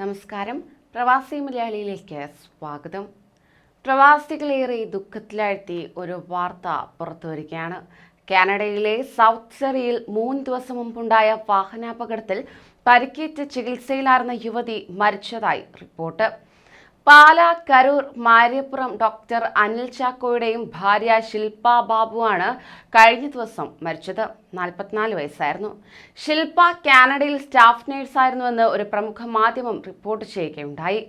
നമസ്കാരം. പ്രവാസി മലയാളിയിലേക്ക് സ്വാഗതം. പ്രവാസികളേറെ ദുഃഖത്തിലാഴ്ത്തി ഒരു വാർത്ത പുറത്തുവരികയാണ് കാനഡയിലെ സൗത്ത് സെറിയിൽ മൂന്ന് ദിവസം മുമ്പുണ്ടായ വാഹനാപകടത്തിൽ പരിക്കേറ്റ് ചികിത്സയിലായിരുന്ന യുവതി മരിച്ചതായി റിപ്പോർട്ട്. പാല കരൂർ മാര്യപ്പുറം ഡോക്ടർ അനിൽ ചാക്കോയുടെയും ഭാര്യ ശില്പ ബാബുവാണ് കഴിഞ്ഞ ദിവസം മരിച്ചത്. നാൽപ്പത്തിനാല് വയസ്സായിരുന്നു. ശില്പ കാനഡയിൽ സ്റ്റാഫ് നേഴ്സായിരുന്നുവെന്ന് ഒരു പ്രമുഖ മാധ്യമം റിപ്പോർട്ട് ചെയ്യുകയുണ്ടായി.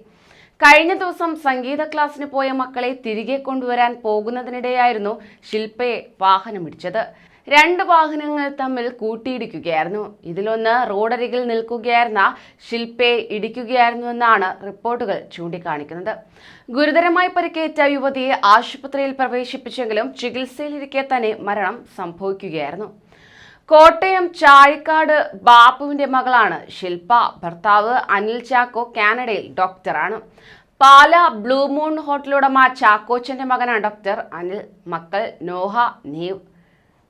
കഴിഞ്ഞ ദിവസം സംഗീത ക്ലാസ്സിന് പോയ മക്കളെ തിരികെ കൊണ്ടുവരാൻ പോകുന്നതിനിടെയായിരുന്നു ശില്പയെ വാഹനമിടിച്ചത്. രണ്ട് വാഹനങ്ങൾ തമ്മിൽ കൂട്ടിയിടിക്കുകയായിരുന്നു. ഇതിലൊന്ന് റോഡരികിൽ നിൽക്കുകയായിരുന്ന ശില്പയെ ഇടിക്കുകയായിരുന്നുവെന്നാണ് റിപ്പോർട്ടുകൾ ചൂണ്ടിക്കാണിക്കുന്നത്. ഗുരുതരമായി പരിക്കേറ്റ യുവതിയെ ആശുപത്രിയിൽ പ്രവേശിപ്പിച്ചെങ്കിലും ചികിത്സയിലിരിക്കെ തന്നെ മരണം സംഭവിക്കുകയായിരുന്നു. കോട്ടയം ചാഴിക്കാട് ബാപ്പുവിന്റെ മകളാണ് ശില്പ ഭർത്താവ് അനിൽ ചാക്കോ കാനഡയിൽ ഡോക്ടറാണ്. പാല ബ്ലൂമൂൺ ഹോട്ടലുടമ ചാക്കോച്ചന്റെ മകനാണ് ഡോക്ടർ അനിൽ. മക്കൾ നോഹ നീവ്